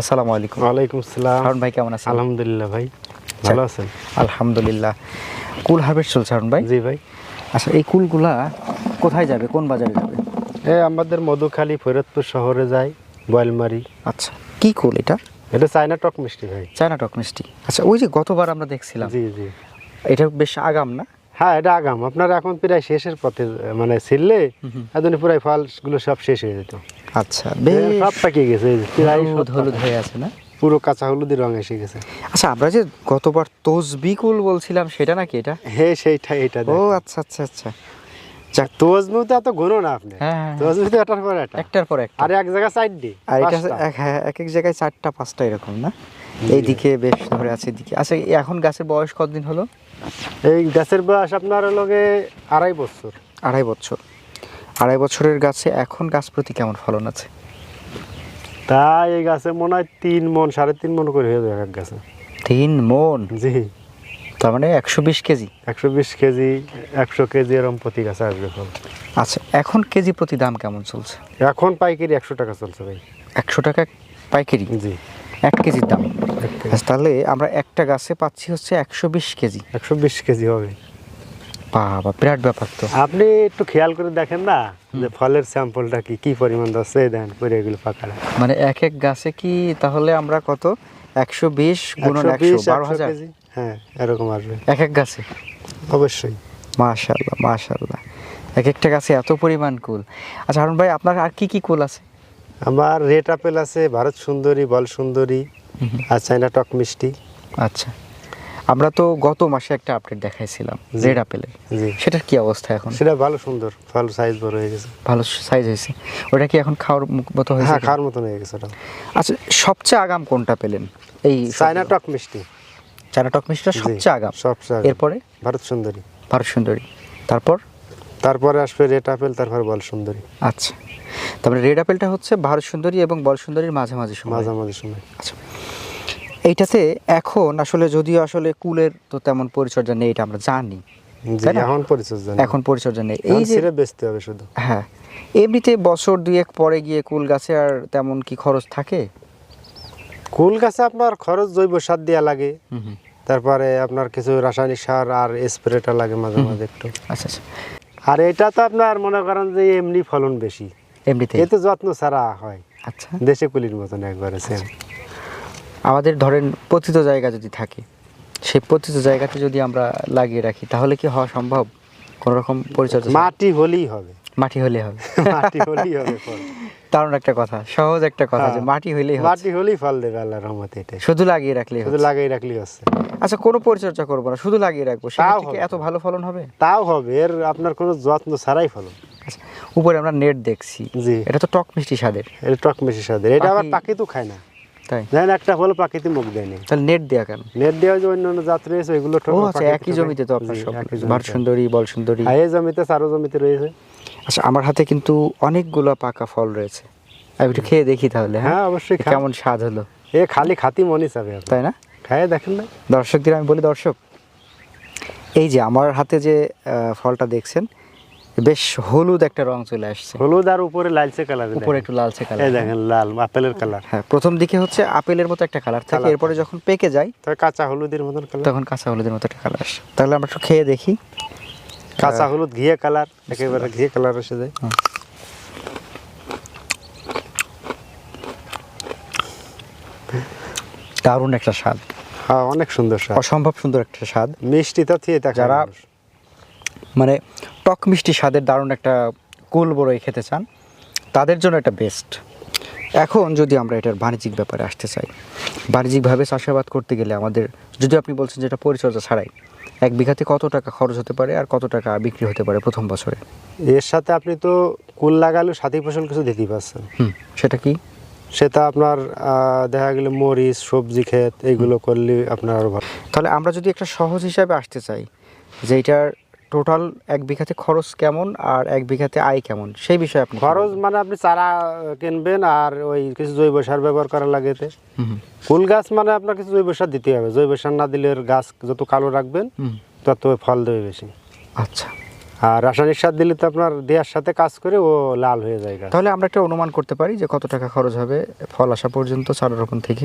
আসসালামু আলাইকুম। ওয়ালাইকুম আসসালাম হারুন ভাই কেমন আছেন? আলহামদুলিল্লাহ ভাই ভালো আছেন? আলহামদুলিল্লাহ। কুল হারভেস্ট চলছে হারুন ভাই? জি ভাই। আচ্ছা এই কুলগুলা কোথায় যাবে? কোন বাজারে যাবে? এ আমাদের মধুখালী ফরিদপুর শহরে যাই বয়লমারি। আচ্ছা কি কুল এটা? এটা চায়না টক মিষ্টি ভাই। চায়না টক মিষ্টি। আচ্ছা ওই যে গতবার আমরা দেখছিলাম। জি জি। এটা বেশ আগাম না? হ্যাঁ এটা আগাম। আপনার এখন প্রায় শেষের পথে মানে ছিললে এখন প্রায় ফলগুলো সব শেষ হয়ে যেত। আচ্ছা বেশ। সব পাকিয়ে গেছে প্রায় হলুদ হলুদ হয়ে আছে না? পুরো কাঁচা হলুদের রং এসে গেছে। আচ্ছা আমরা যে গতবার বলছিলাম সেটা নাকি এটা? হে সেইটা এটা ও আচ্ছা আচ্ছা আচ্ছা। যাক তো এত গুনো না আপনি। হ্যাঁ, হ্যাঁ, তো এটার পর একটার পর একটা। আর এক জায়গায় সাইড দি আর এটা হ্যাঁ এক এক জায়গায় চারটা পাঁচটা এরকম না? এইদিকে বেশ ধরে আছে এদিকে। আচ্ছা এখন গাছের বয়স কতদিন হলো? এই গাছের বয়স আপনার লগে আড়াই বছর। আড়াই বছর। আড়াই বছরের গাছে এখন গাছ প্রতি কেমন ফলন আছে? তাই এই গাছে মনে হয় তিন মন সাড়ে তিন মন করে হয়ে যাবে এক গাছে। তিন মন? জি। তার মানে একশো বিশ কেজি? একশো বিশ কেজি একশো কেজি এরকম প্রতি গাছে আসবে ফল। আচ্ছা এখন কেজি প্রতি দাম কেমন চলছে? এখন পাইকারি একশো টাকা চলছে ভাই। একশো টাকা পাইকারি? জি। এক কেজির দাম। আচ্ছা তাহলে আমরা একটা গাছে পাচ্ছি হচ্ছে একশো বিশ কেজি। একশো বিশ কেজি হবে। বাবা বিরাট ব্যাপার তো। আপনি একটু খেয়াল করে দেখেন না যে ফলের স্যাম্পলটা কি কি পরিমাণ দশে দেন করে এগুলো পাকালে মানে এক এক গাছে কি তাহলে আমরা কত? একশো বিশ গুণন একশো একশো বারো হাজার? হ্যাঁ এরকম আসবে। এক এক গাছে? অবশ্যই। মাশাল্লাহ মাশাল্লাহ এক একটা গাছে এত পরিমাণ কুল। আচ্ছা হারুন ভাই আপনার আর কি কি কুল আছে? আমার রেড আপেল আছে ভারত সুন্দরী বল সুন্দরী আর চাইনা টক মিষ্টি। আচ্ছা। আমরা তো গত মাসে একটা আপডেট দেখাইছিলাম রেড আপেলের সেটার কি অবস্থা এখন? সেটা ভালো সুন্দর ভালো সাইজ বড় হয়ে গেছে। ভালো সাইজ হয়েছে। ওটা কি এখন খাওয়ার মতো হয়েছে হ্যাঁ খাওয়ার মতন হয়ে গেছে ওটা। আচ্ছা সবচেয়ে আগাম কোনটা পেলেন? এই চায়না টক মিষ্টি চায়না টক মিষ্টিটা সবচেয়ে আগাম। সবচেয়ে। এরপরে? ভারত সুন্দরী। ভারত সুন্দরী। তারপর? তারপরে আসবে রেড আপেল তারপর বল সুন্দরী। আচ্ছা। তারপরে রেড আপেলটা হচ্ছে ভারত সুন্দরী এবং বল সুন্দরীর মাঝামাঝি সময়। মাঝামাঝি সময়। আচ্ছা। এইটাতে এখন আসলে যদিও আসলে কুলের তো তেমন পরিচর্যা নেই এটা আমরা জানি? এখন পরিচর্যা নেই। এখন পরিচর্যা নেই। এই যে বেচতে হবে শুধু। হ্যাঁ। এমনিতে বছর দুয়েক পরে গিয়ে কুল গাছে আর তেমন কি খরচ থাকে? কুল গাছে আপনার খরচ জৈব সার দেওয়া লাগে। তারপরে আপনার কিছু রাসায়নিক সার আর স্প্রেটা লাগে মাঝে মাঝে একটু। আচ্ছা আচ্ছা। আর এটা তো আপনার মনে করেন যে এমনি ফলন বেশি। এমনিতে এতে যত্ন ছাড়া হয়। আচ্ছা। দেশে কুলির মতন একবারে সেম আমাদের ধরেন পতিত জায়গা যদি থাকে সেই পতিত জায়গাতে যদি আমরা লাগিয়ে রাখি তাহলে কি হওয়া সম্ভব? কোন রকম পরিচর্যা মাটি হলেই হবে। মাটি হবে। মাটি হলেই হবে দারুণ একটা কথা সহজ একটা কথা যে হ্যাঁ। মাটি হইলেই হবে মাটি হলেই ফল দেবে আল্লাহর রহমতে এটাই শুধু লাগিয়ে রাখলেই শুধু লাগিয়ে রাখলেই হচ্ছে। আচ্ছা কোনো পরিচর্যা করব না শুধু লাগিয়ে রাখব। তাও সেক্ষেত্রে কি এত ভালো ফলন হবে? তাও হবে এর আপনার কোনো যত্ন ছাড়াই ফলন। আচ্ছা উপরে আমরা নেট দেখছি। এটা তো টক মিষ্টি স্বাদের। এটা টক মেশি স্বাদের। এটা আবার পাখি তো খায় না। তাই? দেখেন একটা ফল পাখিতে মুখ দেয়নি। তাহলে নেট দেয়া কেন? নেট দেওয়া যে অন্য অন্য জাত রয়েছে ওইগুলো ও আচ্ছা একই জমিতে তো আপনার সব। ভাট সুন্দরী বল সুন্দরী। এই জমিতে চারো জমিতে রয়েছে। আচ্ছা আমার হাতে কিন্তু অনেকগুলো পাকা ফল রয়েছে। আমি একটু খেয়ে দেখি তাহলে হ্যাঁ? হ্যাঁ অবশ্যই কেমন স্বাদ হলো? এ খালি খাতি মনে চাবে তাই না? খায় দেখেন না। দর্শকদের আমি বলি দর্শক এই যে আমার হাতে যে আহ, ফলটা দেখছেন বেশ হলুদ একটা রং চলে আসছে। হলুদ আর উপরে লালচে কালার উপরে একটু লালচে এই কালার দেখেন লাল আপেলের কালার। হ্যাঁ প্রথম দিকে হচ্ছে আপেলের মতো একটা কালার থাকে এরপরে যখন পেকে যায় তখন কাঁচা হলুদের মতন কালার। তখন কাঁচা হলুদের মতো একটা কালার আসে। তাহলে আমরা একটু খেয়ে দেখি। কাঁচা হলুদ ঘিয়ে কালার একেবারে ঘিয়ে কালার এসে যায়। দারুণ একটা স্বাদ। হ্যাঁ অনেক সুন্দর স্বাদ। অসম্ভব সুন্দর একটা স্বাদ। মিষ্টিটা থিয়ে থাকে যারা মানে টক মিষ্টি স্বাদের দারুণ একটা কুল বড়ই খেতে চান তাদের জন্য এটা বেস্ট এখন যদি আমরা এটার বাণিজ্যিক ব্যাপারে আসতে চাই বাণিজ্যিকভাবে চাষাবাদ করতে গেলে আমাদের যদি আপনি বলছেন যেটা পরিচর্যা ছাড়াই এক বিঘাতে কত টাকা খরচ হতে পারে আর কত টাকা বিক্রি হতে পারে প্রথম বছরে? এর সাথে আপনি তো কুল লাগালেও সাথী ফসল কিছু দিতেই পারছেন হুম সেটা কি? সেটা আপনার দেখা গেলে মরিচ সবজি ক্ষেত এগুলো করলে আপনার ভালো। তাহলে আমরা যদি একটা সহজ হিসাবে আসতে চাই যে এটার টোটাল এক বিঘাতে খরচ কেমন আর এক বিঘাতে আয় কেমন? সেই বিষয়ে আপনি খরচ মানে আপনি চারা কিনবেন আর ওই কিছু জৈব সার ব্যবহার করা লাগে এতে। হুম হুম, ফুল গাছ মানে আপনার কিছু জৈব সার দিতে হবে। জৈব সার না দিলে গাছ যত কালো রাখবেন তত ফল দেবে বেশি। আচ্ছা। আর রাসায়নিক সার দিলে তো আপনার দেওয়ার সাথে কাজ করে ও লাল হয়ে যায় তাহলে আমরা একটা অনুমান করতে পারি যে কত টাকা খরচ হবে ফল আসা পর্যন্ত চারা রোপণ থেকে?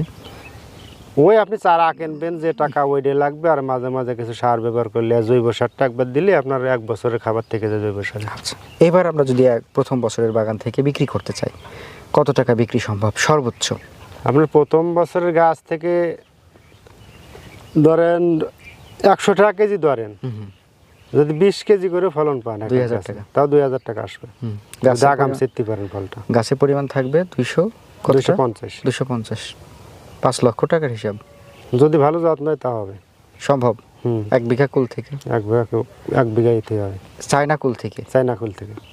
ওই আপনি চারা কিনবেন যে টাকা ওইটা লাগবে আর মাঝে মাঝে কিছু সার ব্যবহার করলে জৈব সারটা একবার দিলে আপনার এক বছরের খাবার থেকে যায় জৈব সার। আচ্ছা এবার আমরা যদি এক প্রথম বছরের বাগান থেকে বিক্রি করতে চাই কত টাকা বিক্রি সম্ভব? সর্বোচ্চ। আপনার প্রথম বছরের গাছ থেকে ধরেন একশো টাকা কেজি ধরেন। যদি বিশ কেজি করে ফলন পান 2000 গাছে, টাকা। তাও দুই হাজার টাকা আসবে। আগাম পরিমাণ- চিনতে পারেন ফলটা। গাছের পরিমাণ থাকবে দুইশো দুইশো পঞ্চাশ। দুশো পঞ্চাশ। পাঁচ লক্ষ টাকার হিসাব। যদি ভালো জাত নেয় তা হবে। সম্ভব। হুম। এক বিঘা কুল থেকে। এক বিঘা এক বিঘা ইতে হবে। চায়না কুল থেকে। চায়না কুল থেকে।